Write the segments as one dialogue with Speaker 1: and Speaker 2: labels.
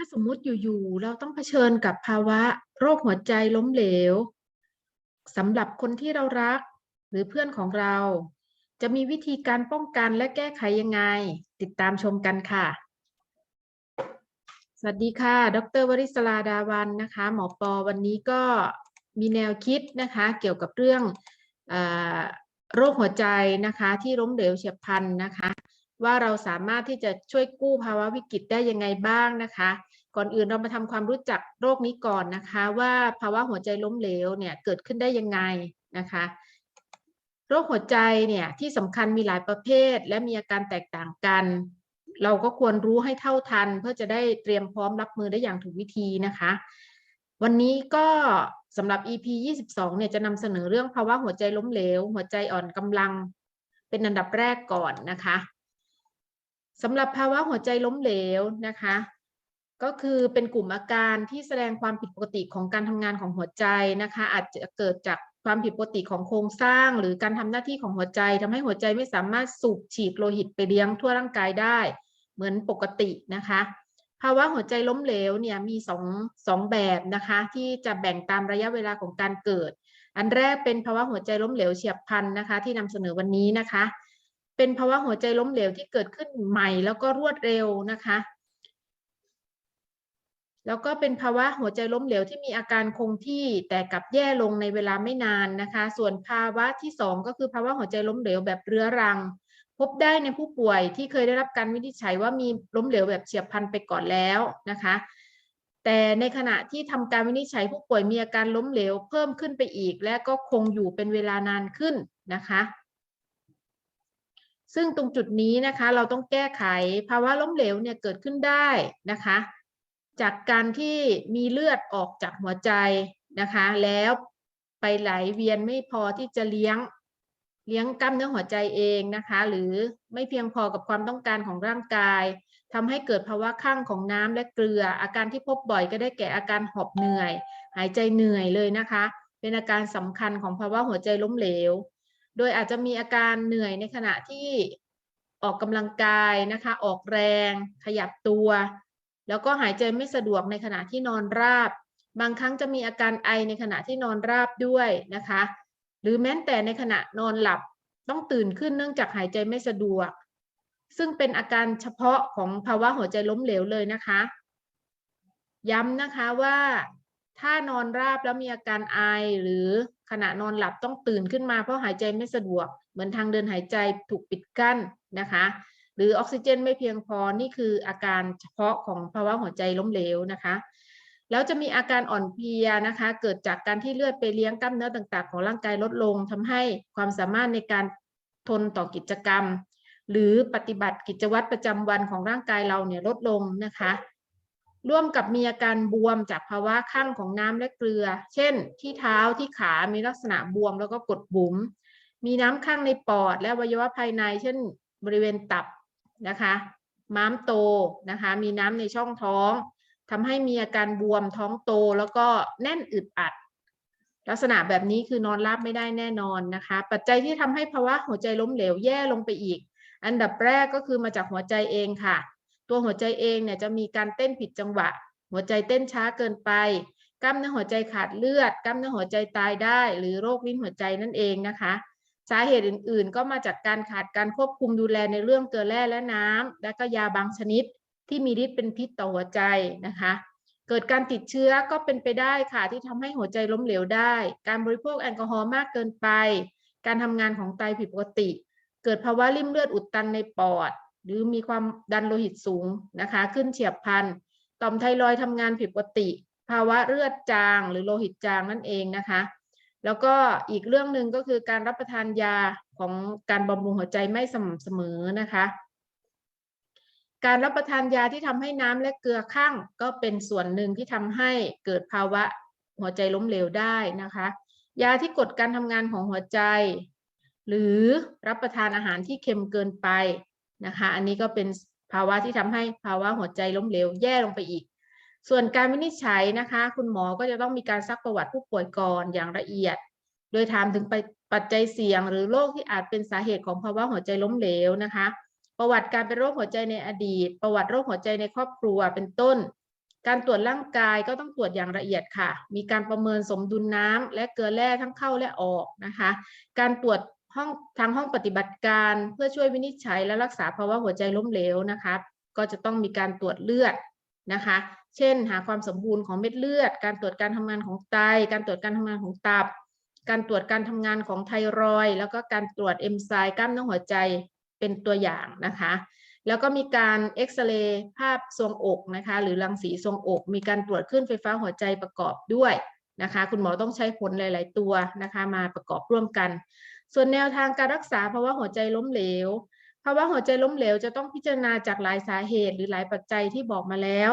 Speaker 1: ถ้าสมมุติอยู่ๆเราต้องเผชิญกับภาวะโรคหัวใจล้มเหลวสำหรับคนที่เรารักหรือเพื่อนของเรา จะมีวิธีการป้องกันและแก้ไขยังไง ติดตามชมกันค่ะ สวัสดีค่ะ ดรวริศราดาวันนะคะ หมอปอวันนี้ก็มีแนวคิดนะคะ เกี่ยวกับเรื่องอโรคหัวใจนะคะที่ล้มเหลวเฉียบพลันนะคะ ว่าเราสามารถที่จะช่วยกู้ภาวะวิกฤตได้ยังไงบ้างนะคะ ก่อนอื่นเรามาทำความรู้จักโรคนี้ก่อนนะคะ ว่าภาวะหัวใจล้มเหลวเนี่ยเกิดขึ้นได้ยังไงนะคะ โรคหัวใจเนี่ยที่สำคัญมีหลายประเภท และมีอาการแตกต่างกัน เราก็ควรรู้ให้เท่าทัน เพื่อจะได้เตรียมพร้อมรับมือได้อย่างถูกวิธีนะคะ วันนี้ก็สำหรับ EP 22เนี่ยจะนำเสนอเรื่องภาวะหัวใจล้มเหลว หัวใจอ่อนกำลังเป็นอันดับแรกก่อนนะคะสำหรับภาวะหัวใจล้มเหลวนะคะ ก็คือเป็นกลุ่มอาการที่แสดงความผิดปกติของการทำงานของหัวใจนะคะ อาจจะเกิดจากความผิดปกติของโครงสร้าง หรือการทำหน้าที่ของหัวใจทำให้หัวใจไม่สามารถสูบฉีดโลหิตไปเลี้ยงทั่วร่างกายได้ เหมือนปกตินะคะ ภาวะหัวใจล้มเหลวเนี่ยมีสองสองแบบนะคะ ที่จะแบ่งตามระยะเวลาของการเกิด อันแรกเป็นภาวะหัวใจล้มเหลวเฉียบพลันนะคะ ที่นำเสนอวันนี้นะคะ เป็นภาวะหัวใจล้มเหลวที่เกิดขึ้นใหม่แล้วก็รวดเร็วนะคะ แล้วก็เป็นภาวะหัวใจล้มเหลวที่มีอาการคงที่แต่กลับแย่ลงในเวลาไม่นานนะคะ ส่วนภาวะที่สองก็คือภาวะหัวใจล้มเหลวแบบเรื้อรัง พบได้ในผู้ป่วยที่เคยได้รับการวินิจฉัยว่ามีล้มเหลวแบบเฉียบพลันไปก่อนแล้วนะคะ แต่ในขณะที่ทำการวินิจฉัยผู้ป่วยมีอาการล้มเหลวเพิ่มขึ้นไปอีก และก็คงอยู่เป็นเวลานานขึ้นนะคะซึ่งตรงจุดนี้นะคะเราต้องแก้ไขภาวะล้มเหลวเนี่ยเกิดขึ้นได้นะคะ จากการที่มีเลือดออกจากหัวใจนะคะ แล้วไปไหลเวียนไม่พอที่จะเลี้ยงเลี้ยงกล้ามเนื้อหัวใจเองนะคะ หรือไม่เพียงพอกับความต้องการของร่างกายทำให้เกิดภาวะข้างของน้ำและเกลือ อาการที่พบบ่อยก็ได้แก่อาการหอบเหนื่อย หายใจเหนื่อยเลยนะคะ เป็นอาการสำคัญของภาวะหัวใจล้มเหลว โดยอาจจะมีอาการเหนื่อยในขณะที่ออกกำลังกายนะคะ ออกแรง ขยับตัว แล้วก็หายใจไม่สะดวกในขณะที่นอนราบ บางครั้งจะมีอาการไอในขณะที่นอนราบด้วยนะคะ หรือแม้แต่ในขณะนอนหลับต้องตื่นขึ้นเนื่องจากหายใจไม่สะดวก ซึ่งเป็นอาการเฉพาะของภาวะหัวใจล้มเหลวเลยนะคะ ย้ำนะคะว่าถ้านอนราบแล้วมีอาการไอ หรือขณะนอนหลับต้องตื่นขึ้นมาเพราะหายใจไม่สะดวก เหมือนทางเดินหายใจถูกปิดกั้นนะคะ หรือออกซิเจนไม่เพียงพอนี่คืออาการเฉพาะของภาวะหัวใจล้มเหลวนะคะ แล้วจะมีอาการอ่อนเพลียนะคะ เกิดจากการที่เลือดไปเลี้ยงกล้ามเนื้อต่างๆ ของร่างกายลดลงทำให้ความสามารถในการทนต่อกิจกรรม หรือปฏิบัติกิจวัตรประจำวันของร่างกายเราเนี่ยลดลงนะคะ ร่วมกับมีอาการบวมจากภาวะข้างของน้ำและเกลือ เช่น ที่เท้าที่ขามีลักษณะบวมแล้วก็กดบุ๋มมีน้ำข้างในปอดและอวัยวะภายใน เช่น บริเวณตับ นะคะ ม้ามโตนะคะ มีน้ำในช่องท้องทำให้มีอาการบวมท้องโตแล้วก็แน่นอึดอัด ลักษณะแบบนี้คือนอนราบไม่ได้แน่นอนนะคะ ปัจจัยที่ทำให้ภาวะหัวใจล้มเหลวแย่ลงไปอีก อันดับแรกก็คือมาจากหัวใจเองค่ะ ตัวหัวใจเองเนี่ยจะมีการเต้นผิดจังหวะ หัวใจเต้นช้าเกินไปกล้ามเนื้อหัวใจขาดเลือดกล้ามเนื้อหัวใจตายได้ หรือโรคลิ้นหัวใจนั่นเองนะคะ สาเหตุอื่น ๆ ก็มาจากการขาดการควบคุมดูแลในเรื่องเกลือแร่และน้ำและก็ยาบางชนิดที่มีฤทธิ์เป็นพิษต่อหัวใจนะคะ เกิดการติดเชื้อก็เป็นไปได้ค่ะ ที่ทำให้หัวใจล้มเหลวได้ การบริโภคแอลกอฮอล์มากเกินไป การทำงานของไตผิดปกติ เกิดภาวะริ่มเลือดอุดตันในปอด หรือมีความดันโลหิตสูงนะคะ ขึ้นเฉียบพลันต่อมไทรอยทำงานผิดปกติ ภาวะเลือดจางหรือโลหิตจางนั่นเองนะคะ แล้วก็อีกเรื่องหนึ่งก็คือการรับประทานยาของการบำรุงหัวใจไม่สม่ำเสมอนะคะ การรับประทานยาที่ทำให้น้ำและเกลือข้างก็เป็นส่วนหนึ่งที่ทำให้เกิดภาวะหัวใจล้มเหลวได้นะคะ ยาที่กดการทำงานของหัวใจ หรือรับประทานอาหารที่เค็มเกินไปนะคะ อันนี้ก็เป็นภาวะที่ทำให้ภาวะหัวใจล้มเหลวแย่ลงไปอีก ส่วนการวินิจฉัยนะคะ คุณหมอก็จะต้องมีการซักประวัติผู้ป่วยก่อนอย่างละเอียด โดยถามถึงปัจจัยเสี่ยง หรือโรคที่อาจเป็นสาเหตุของภาวะหัวใจล้มเหลวนะคะ ประวัติการเป็นโรคหัวใจในอดีต ประวัติโรคหัวใจในครอบครัวเป็นต้น การตรวจร่างกายก็ต้องตรวจอย่างละเอียดค่ะ มีการประเมินสมดุลน้ำและเกลือแร่ทั้งเข้าและออกนะคะ การตรวจห้องทางห้องปฏิบัติการเพื่อช่วยวินิจฉัยและรักษาภาวะหัวใจล้มเหลวนะคะ ก็จะต้องมีการตรวจเลือดนะคะ เช่น หาความสมบูรณ์ของเม็ดเลือด การตรวจการทำงานของไต การตรวจการทำงานของตับ การตรวจการทำงานของไทรอย แล้วก็การตรวจเอนไซม์กล้ามเนื้อหัวใจเป็นตัวอย่างนะคะ แล้วก็มีการเอ็กซเรย์ภาพทรวงอกนะคะ หรือรังสีทรวงอก มีการตรวจคลื่นไฟฟ้าหัวใจประกอบด้วยนะคะ คุณหมอต้องใช้ผลหลาย ๆ ตัวนะคะ มาประกอบร่วมกัน ส่วนแนวทางการรักษาภาวะหัวใจล้มเหลวภาวะหัวใจล้มเหลวจะต้องพิจารณาจากหลายสาเหตุหรือหลายปัจจัยที่บอกมาแล้ว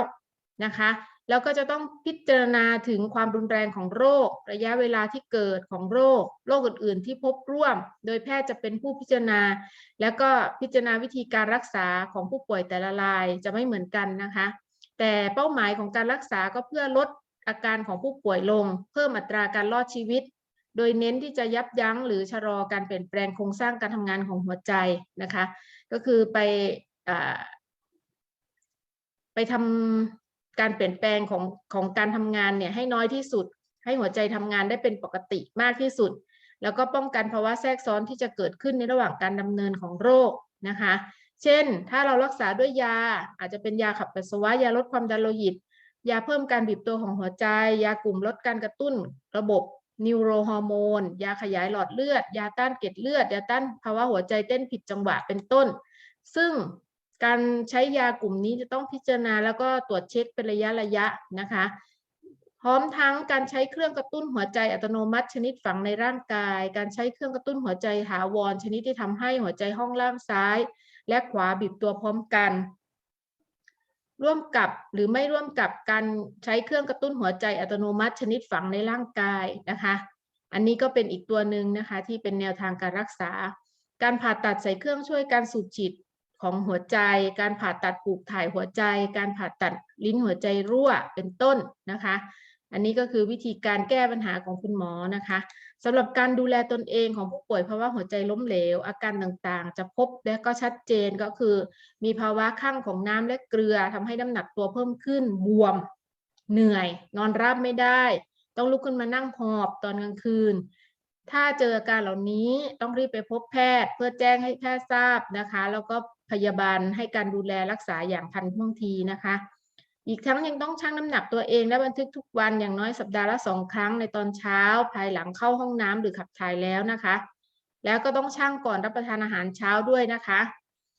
Speaker 1: นะคะ แล้วก็จะต้องพิจารณาถึงความรุนแรงของโรค ระยะเวลาที่เกิดของโรค โรคอื่น ๆ ที่พบร่วม โดยแพทย์จะเป็นผู้พิจารณา แล้วก็พิจารณาวิธีการรักษาของผู้ป่วยแต่ละรายจะไม่เหมือนกันนะคะ แต่เป้าหมายของการรักษาก็เพื่อลดอาการของผู้ป่วยลง เพิ่มอัตราการรอดชีวิต โดยเน้นที่จะยับยั้งหรือชะลอการเปลี่ยนแปลงโครงสร้างการทำงานของหัวใจนะคะ ก็คือไปอไปทำ การเปลี่ยนแปลงของของการทำงานเนี่ยให้น้อยที่สุด ให้หัวใจทำงานได้เป็นปกติมากที่สุด แล้วก็ป้องกันภาวะแทรกซ้อนที่จะเกิดขึ้นในระหว่างการดำเนินของโรคนะคะ เช่น ถ้าเรารักษาด้วยยาอาจจะเป็นยาขับปัสสาวะยาลดความดันโลหิต ยาเพิ่มการบีบตัวของหัวใจ ยากลุ่มลดการกระตุ้น ระบบนิวโรฮอร์โมน ยาขยายหลอดเลือด ยาต้านเกล็ดเลือด ยาต้านภาวะหัวใจเต้นผิดจังหวะเป็นต้น ซึ่ง การใช้ยากลุ่มนี้จะต้องพิจารณาแล้วก็ตรวจเช็คเป็นระยะระยะนะคะ พร้อมทั้งการใช้เครื่องกระตุ้นหัวใจอัตโนมัติชนิดฝังในร่างกาย การใช้เครื่องกระตุ้นหัวใจถาวร ชนิดที่ทำให้หัวใจห้องล่างซ้าย และขวาบีบตัวพร้อมกัน ร่วมกับหรือไม่ร่วมกับการใช้เครื่องกระตุ้นหัวใจอัตโนมัติชนิดฝังในร่างกายนะคะ อันนี้ก็เป็นอีกตัวหนึ่งนะคะที่เป็นแนวทางการรักษา การผ่าตัดใส่เครื่องช่วยการสูบฉีด ของหัวใจ การผ่าตัดปลูกถ่ายหัวใจ การผ่าตัดลิ้นหัวใจรั่วเป็นต้นนะคะ อันนี้ก็คือวิธีการแก้ปัญหาของคุณหมอนะคะสำหรับการดูแลตนเองของผู้ป่วยภาวะหัวใจล้มเหลว อาการต่างๆ จะพบและก็ชัดเจนก็คือ มีภาวะข้างของน้ำและเกลือทำให้น้ำหนักตัวเพิ่มขึ้นบวม เหนื่อย นอนราบไม่ได้ ต้องลุกขึ้นมานั่งหอบตอนกลางคืน ถ้าเจออาการเหล่านี้ต้องรีบไปพบแพทย์ เพื่อแจ้งให้แพทย์ทราบนะคะ แล้วก็พยาบาลให้การดูแลรักษาอย่างทันท่วงทีนะคะ อีกทั้งยังต้องชั่งน้ำหนักตัวเองและบันทึกทุกวันอย่างน้อยสัปดาห์ละสองครั้งในตอนเช้า ภายหลังเข้าห้องน้ำหรือขับถ่ายแล้วนะคะ แล้วก็ต้องชั่งก่อนรับประทานอาหารเช้าด้วยนะคะ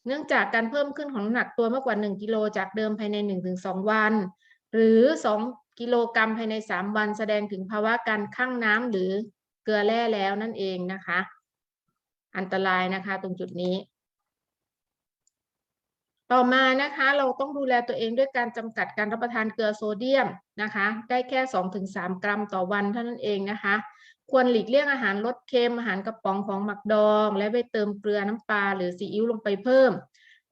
Speaker 1: เนื่องจากการเพิ่มขึ้นของน้ำหนักตัวมากกว่า 1 กิโลจากเดิมภายใน 1-2 วัน หรือ 2 กิโลกรัมภายใน 3 วัน แสดงถึงภาวะการข้างน้ำหรือ เกลือแร่แล้วนั่นเองนะคะ อันตรายนะคะ ตรงจุดนี้ ต่อมานะคะ เราต้องดูแลตัวเองด้วยการจำกัดการรับประทานเกลือโซเดียมนะคะ ได้แค่ 2-3 กรัมต่อวันเท่านั้นเองนะคะ ควรหลีกเลี่ยงอาหารรสเค็มอาหารกระป๋องของหมักดอง และไปเติมเกลือน้ำปลาหรือซีอิ๊วลงไปเพิ่ม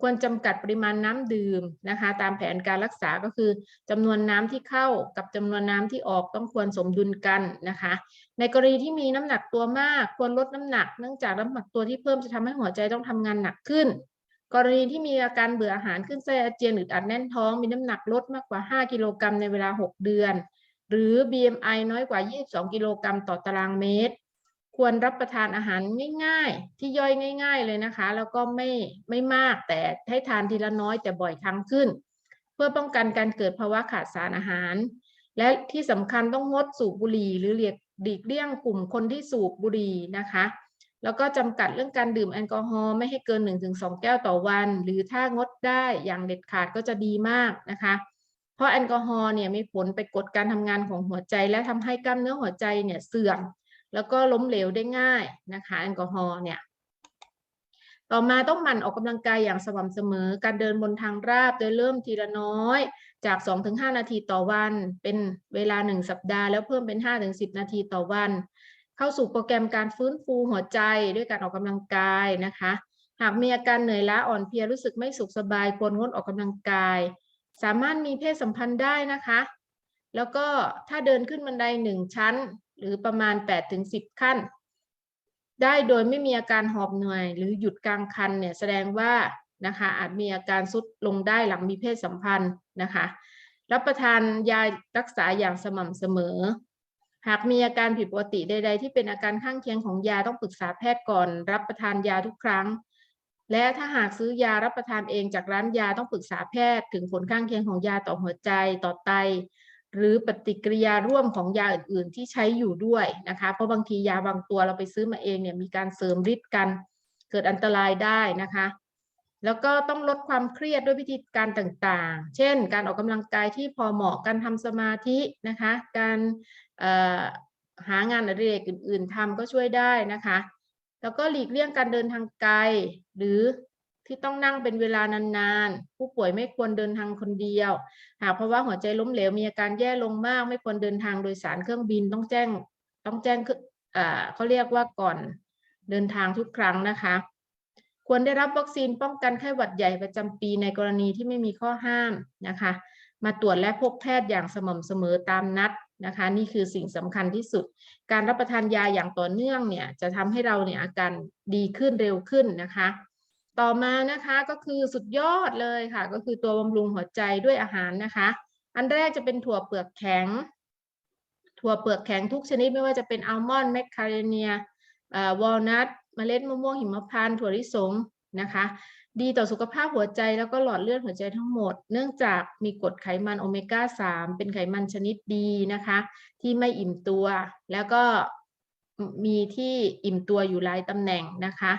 Speaker 1: ควรจำกัดปริมาณน้ำดื่มนะคะ ตามแผนการรักษาก็คือจำนวนน้ำที่เข้ากับจำนวนน้ำที่ออกต้องควรสมดุลกันนะคะ ในกรณีที่มีน้ำหนักตัวมาก ควรลดน้ำหนักเนื่องจากน้ำหนักตัวที่เพิ่มจะทำให้หัวใจต้องทำงานหนักขึ้น กรณีที่มีอาการเบื่ออาหารขึ้นไส้อาเจียนอึดอัดแน่นท้อง มีน้ำหนักลดมากกว่า 5 กิโลกรัมในเวลา 6 เดือน หรือ BMI น้อยกว่า 22 กิโลกรัมต่อตารางเมตร ควรรับประทานอาหารง่ายๆ ที่ย่อยง่าย ๆเลยนะคะ แล้วก็ไม่ไม่มากแต่ให้ทานทีละน้อยแต่บ่อยครั้งขึ้น เพื่อป้องกันการเกิดภาวะขาดสารอาหาร และที่สำคัญต้องงดสูบบุหรี่ หรือเลียกหลีกเลี่ยงกลุ่มคนที่สูบบุหรี่นะคะ แล้วก็จำกัดเรื่องการดื่มแอลกอฮอล์ไม่ให้เกิน 1-2 แก้วต่อวัน หรือถ้างดได้อย่างเด็ดขาดก็จะดีมากนะคะเพราะแอลกอฮอล์เนี่ยมีผลไปกดการทำงานของหัวใจ และทำให้กล้ามเนื้อหัวใจเนี่ยเสื่อม แล้วก็ล้มเหลวได้ง่ายนะคะแอลกอฮอล์เนี่ยต่อมาต้องหมั่นออกกำลังกายอย่างสม่ำเสมอ การเดินบนทางราบโดยเริ่มทีละน้อย จาก 2-5 นาทีต่อวัน เป็นเวลา 1 สัปดาห์แล้วเพิ่มเป็น 5-10 นาทีต่อวัน เข้าสู่โปรแกรมการฟื้นฟูหัวใจด้วยการออกกำลังกายนะคะ หากมีอาการเหนื่อยล้าอ่อนเพลียรู้สึกไม่สุขสบายควรงดออกกำลังกาย สามารถมีเพศสัมพันธ์ได้นะคะ แล้วก็ถ้าเดินขึ้นบันไดหนึ่งชั้น หรือประมาณ 8-10 ขั้น ได้โดยไม่มีอาการหอบเหนื่อย หรือหยุดกลางคันเนี่ยแสดงว่านะคะอาจมีอาการสุดลงได้หลังมีเพศสัมพันธ์นะคะรับประทานยารักษาอย่างสม่ำเสมอ หากมีอาการผิดปกติใด ๆ ที่เป็นอาการข้างเคียงของยาต้องปรึกษาแพทย์ก่อน รับประทานยาทุกครั้ง และถ้าหากซื้อยารับประทานเองจากร้านยาต้องปรึกษาแพทย์ ถึงผลข้างเคียงของยาต่อหัวใจต่อไต หรือปฏิกิริยาร่วมของยาอื่น ๆ ที่ใช้อยู่ด้วยนะคะ เพราะบางทียาบางตัวเราไปซื้อมาเองเนี่ยมีการเสริมฤทธิ์กันเกิดอันตรายได้นะคะ แล้วก็ต้องลดความเครียดด้วยวิธีการต่างๆ เช่น การออกกำลังกายที่พอเหมาะการทำสมาธินะคะ การหางานอดิเรกอื่น ๆทำก็ช่วยได้นะคะ แล้วก็หลีกเลี่ยงการเดินทางไกล หรือ ที่ต้องนั่งเป็นเวลานานๆ ผู้ป่วยไม่ควรเดินทางคนเดียว หากเพราะว่าหัวใจล้มเหลวมีอาการแย่ลงมาก ไม่ควรเดินทางโดยสารเครื่องบินต้องแจ้งต้องแจ้งคือเขาเรียกว่าก่อนเดินทางทุกครั้งนะคะ ควรได้รับวัคซีนป้องกันไข้หวัดใหญ่ประจำปีในกรณีที่ไม่มีข้อห้ามนะคะ มาตรวจและพบแพทย์อย่างสม่ำเสมอตามนัดนะคะ นี่คือสิ่งสำคัญที่สุด การรับประทานยาอย่างต่อเนื่องเนี่ยจะทำให้เราเนี่ยอาการดีขึ้นเร็วขึ้นนะคะ ต่อมานะคะก็คือสุดยอดเลยค่ะ ก็คือตัวบำรุงหัวใจด้วยอาหารนะคะ อันแรกจะเป็นถั่วเปลือกแข็ง ถั่วเปลือกแข็งทุกชนิดไม่ว่าจะเป็นอัลมอนด์แมคคาเรเนียวอลนัทเมล็ดมะม่วงหิมพานต์ถั่วลิสงนะคะ ดีต่อสุขภาพหัวใจแล้วก็หลอดเลือดหัวใจทั้งหมด เนื่องจากมีกรดไขมันโอเมก้า 3 เป็นไขมันชนิดดีนะคะ ที่ไม่อิ่มตัว แล้วก็มีที่อิ่มตัวอยู่หลายตำแหน่งนะคะ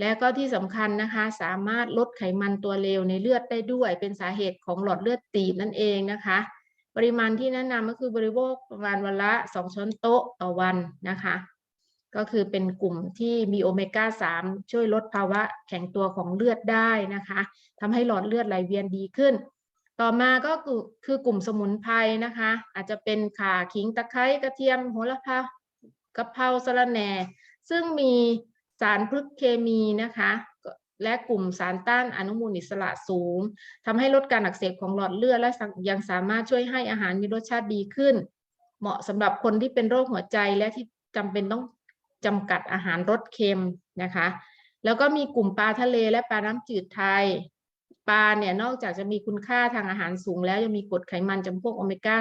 Speaker 1: และก็ที่สำคัญนะคะสามารถลดไขมันตัวเลวในเลือดได้ด้วย เป็นสาเหตุของหลอดเลือดตีบนั่นเองนะคะ ปริมาณที่แนะนำก็คือบริโภคประมาณวันละ 2 ช้อนโต๊ะต่อวันนะคะ ก็คือเป็นกลุ่มที่มีโอเมก้า 3 ช่วยลดภาวะแข็งตัวของเลือดได้นะคะทำให้หลอดเลือดไหลเวียนดีขึ้น ต่อมาก็คือกลุ่มสมุนไพรนะคะ อาจจะเป็นข่าขิงตะไคร้กระเทียมโหระพากะเพราสะระแหน่ ซึ่งมีารพฤกษเคมีนะคะและกลุ่มสารต้านอนุมูลอิสระสูงทำให้ลดการอักเสบของหลอดเลือดและยังสามารถช่วยให้อาหารมีรสชาติดีขึ้น เหมาะสำหรับคนที่เป็นโรคหัวใจและที่จำเป็นต้องจำกัดอาหารรสเค็มนะคะ แล้วก็มีกลุ่มปลาทะเลและปลาน้ำจืดไทย ปลาเนี่ยนอกจากจะมีคุณค่าทางอาหารสูงแล้วยังมีกรดไขมันจำพวกโอเมก้า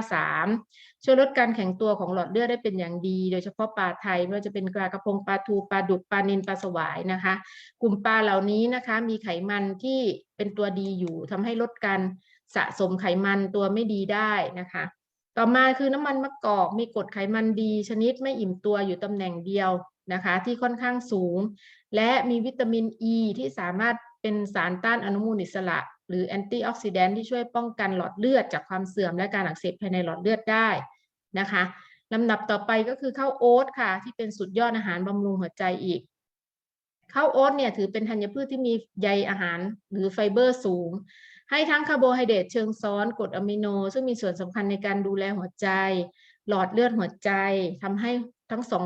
Speaker 1: 3 ช่วยลดการแข็งตัวของหลอดเลือดได้เป็นอย่างดี โดยเฉพาะปลาไทยไม่ว่าจะเป็นปลากระพงปลาทูปลาดุกปลานิลปลาสวายนะคะ กลุ่มปลาเหล่านี้นะคะมีไขมันที่เป็นตัวดีอยู่ทำให้ลดการสะสมไขมันตัวไม่ดีได้นะคะ ต่อมาคือน้ำมันมะกอกมีกรดไขมันดี ชนิดไม่อิ่มตัวอยู่ตำแหน่งเดียวนะคะ ที่ค่อนข้างสูง และมีวิตามินอ e ีที่สามารถ เป็นสารต้านอนุมูลอิสระ หรือแอนตี้ออกซิแดนต์ที่ช่วยป้องกันหลอดเลือดจากความเสื่อมและการอักเสบภายในหลอดเลือดได้นะคะลำดับต่อไปก็คือข้าวโอ๊ตค่ะ ที่เป็นสุดยอดอาหารบำรุงหัวใจอีกข้าวโอ๊ตเนี่ยถือเป็นธัญพืชที่มีใยอาหารหรือไฟเบอร์สูง ให้ทั้งคาร์โบไฮเดรตเชิงซ้อนกรดอะมิโน ซึ่งมีส่วนสำคัญในการดูแลหัวใจ หลอดเลือดหัวใจทำให้ทั้งสอง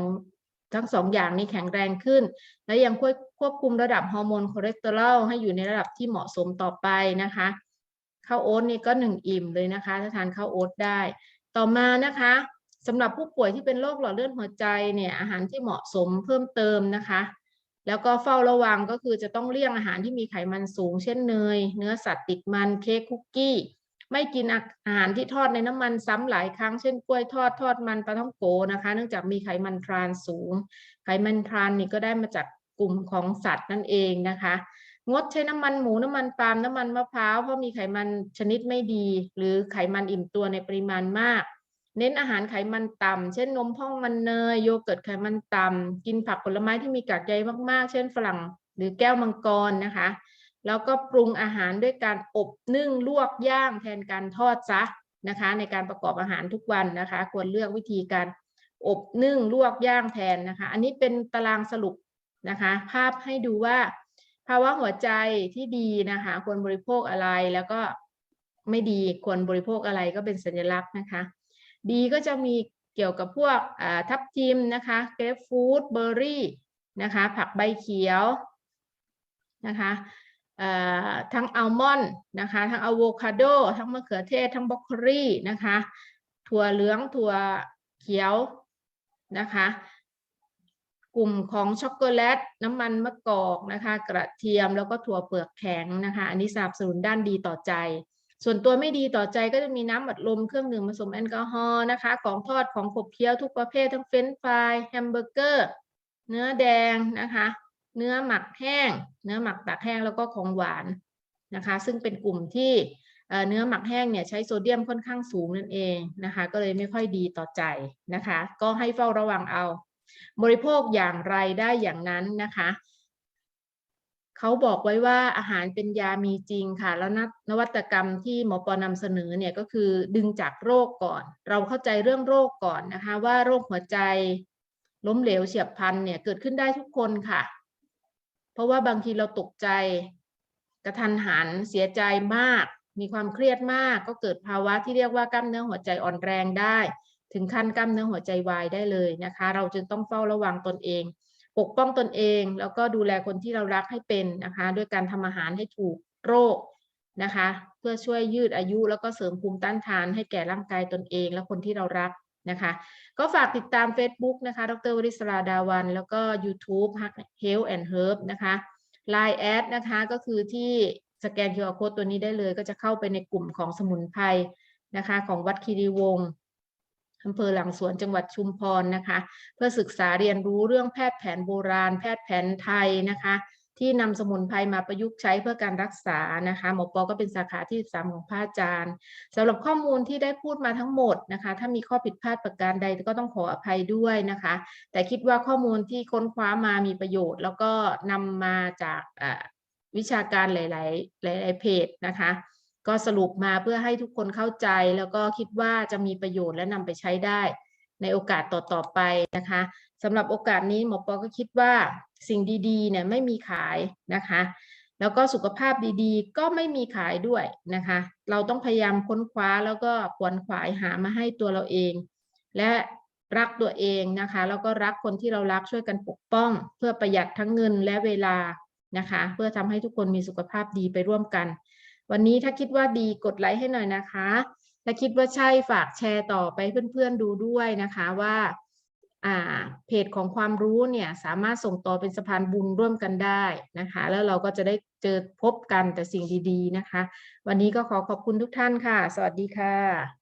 Speaker 1: ทั้งสองอย่างนี้แข็งแรงขึ้น และยังควบควบคุมระดับฮอร์โมนคอเลสเตอรอลให้อยู่ในระดับที่เหมาะสมต่อไปนะคะข้าวโอ๊ตนี่ก็หนึ่งอิ่มเลยนะคะถ้าทานข้าวโอ๊ตได้ ต่อมานะคะสำหรับผู้ป่วยที่เป็นโรคหลอดเลือดหัวใจเนี่ยอาหารที่เหมาะสมเพิ่มเติมนะคะ แล้วก็เฝ้าระวังก็คือจะต้องเลี่ยงอาหารที่มีไขมันสูง เช่นเนย เนื้อสัตว์ติดมันเค้กคุกกี้ ไม่กินอาหารที่ทอดในน้ำมันซ้ำหลายครั้งเช่นกล้วยทอดทอดมันปลาท่องโกนะคะ เนื่องจากมีไขมันทรานสูง ไขมันทรานนี่ก็ได้มาจากกลุ่มของสัตว์นั่นเองนะคะงดใช้น้ำมันหมูน้ำมันปาล์มน้ำมันมะพร้าวเพราะมีไขมันชนิดไม่ดี หรือไขมันอิ่มตัวในปริมาณมาก เน้นอาหารไขมันต่ำเช่นนมพ่องมันเนยโยเกิร์ตไขมันต่ำกินผักผลไม้ที่มีกากใยมากๆ เช่นฝรั่งหรือแก้วมังกรนะคะ แล้วก็ปรุงอาหารด้วยการอบนึ่งลวกย่างแทนการทอดซะนะคะ ในการประกอบอาหารทุกวันนะคะ ควรเลือกวิธีการอบนึ่งลวกย่างแทนนะคะ อันนี้เป็นตารางสรุปนะคะ ภาพให้ดูว่า ภาวะหัวใจที่ดีนะคะ ควรบริโภคอะไรแล้วก็ไม่ดีควรบริโภคอะไรก็เป็นสัญลักษณ์นะคะ ดีก็จะมีเกี่ยวกับพวกทับทิมนะคะเกรฟฟูดเบอร์รี่นะคะ ผักใบเขียวนะคะ ทั้งอัลมอนด์นะคะทั้งอะโวคาโดทั้งมะเขือเทศ ทั้งบรอกโคลีนะคะถั่วเหลืองถั่วเขียวนะคะ กลุ่มของช็อกโกแลต น้ำมันมะกอกนะคะกระเทียมแล้วก็ถั่วเปลือกแข็งนะคะ อันนี้สนับสนุนด้านดีต่อใจ ส่วนตัวไม่ดีต่อใจก็จะมีน้ำอัดลมเครื่องดื่มผสมแอลกอฮอล์นะคะ ของทอดของขบเคี้ยวทุกประเภททั้งเฟรนช์ฟรายแฮมเบอร์เกอร์ เนื้อแดงนะคะ เนื้อหมักแห้ง เนื้อหมักตากแห้งแล้วก็ของหวานนะคะ ซึ่งเป็นกลุ่มที่เนื้อหมักแห้งเนี่ยใช้โซเดียมค่อนข้างสูงนั่นเองนะคะ ก็เลยไม่ค่อยดีต่อใจนะคะ ก็ให้เฝ้าระวังเอา บริโภคอย่างไรได้อย่างนั้นนะคะเขาบอกไว้ว่าอาหารเป็นยามีจริงค่ะ แล้วนนวัตกรรมที่หมอปอนำเสนอเนี่ยก็คือดึงจากโรคก่อน เราเข้าใจเรื่องโรคก่อนนะคะ ว่าโรคหัวใจล้มเหลวเฉียบพลันเนี่ยเกิดขึ้นได้ทุกคนค่ะ เพราะว่าบางทีเราตกใจ กระทันหันเสียใจมาก มีความเครียดมาก ก็เกิดภาวะที่เรียกว่ากล้ามเนื้อหัวใจอ่อนแรงได้ ถึงขั้นกล้ามเนื้อหัวใจวายได้เลยนะคะ เราจึงต้องเฝ้าระวังตนเอง ปกป้องตนเอง แล้วก็ดูแลคนที่เรารักให้เป็นนะคะ ด้วยการทำอาหารให้ถูกโรคนะคะ เพื่อช่วยยืดอายุแล้วก็เสริมภูมิต้านทานให้แก่ร่างกายตนเอง และคนที่เรารัก นะคะ ก็ฝากติดตาม Facebook นะคะ ดรวริศราดาวัน แล้วก็ YouTube Health and Herb นะคะ Line แอดนะคะ ก็คือที่สแกน QR Code ตัวนี้ได้เลย ก็จะเข้าไปในกลุ่มของสมุนไพรนะคะ ของวัดคีรีวงศ์อำเภอหลังสวนจังหวัดชุมพรนะคะ เพื่อศึกษาเรียนรู้เรื่องแพทย์แผนโบราณ แพทย์แผนไทยนะคะ ที่นำสมุนไพรมาประยุกต์ใช้เพื่อการรักษานะคะหมอปอก็เป็นสาขาที่ 13 ของพระอาจารย์สำหรับข้อมูลที่ได้พูดมาทั้งหมดนะคะ ถ้ามีข้อผิดพลาดประการใดก็ต้องขออภัยด้วยนะคะ แต่คิดว่าข้อมูลที่ค้นคว้ามามีประโยชน์ แล้วก็นำมาจากวิชาการหลาย ๆ หลาย ๆ เพจนะคะก็สรุปมาเพื่อให้ทุกคนเข้าใจ แล้วก็คิดว่าจะมีประโยชน์และนำไปใช้ได้ในโอกาสต่อ ๆ ไปนะคะ สำหรับโอกาสนี้หมอปอก็คิดว่าสิ่งดีๆเนี่ยไม่มีขายนะคะ แล้วก็สุขภาพดีๆ ก็ไม่มีขายด้วยนะคะ เราต้องพยายามค้นคว้าแล้วก็ขวนขวายหามาให้ตัวเราเอง และรักตัวเองนะคะ แล้วก็รักคนที่เรารักช่วยกันปกป้อง เพื่อประหยัดทั้งเงินและเวลานะคะ เพื่อทำให้ทุกคนมีสุขภาพดีไปร่วมกัน วันนี้ถ้าคิดว่าดีกดไลค์ให้หน่อยนะคะ ถ้าคิดว่าใช่ฝากแชร์ต่อไปเพื่อนๆดูด้วยนะคะว่าอ่า เพจของความรู้เนี่ยสามารถส่งต่อเป็นสะพานบุญร่วมกันได้นะคะ แล้วเราก็จะได้เจอพบกันแต่สิ่งดีๆนะคะ วันนี้ก็ขอขอบคุณทุกท่านค่ะ สวัสดีค่ะ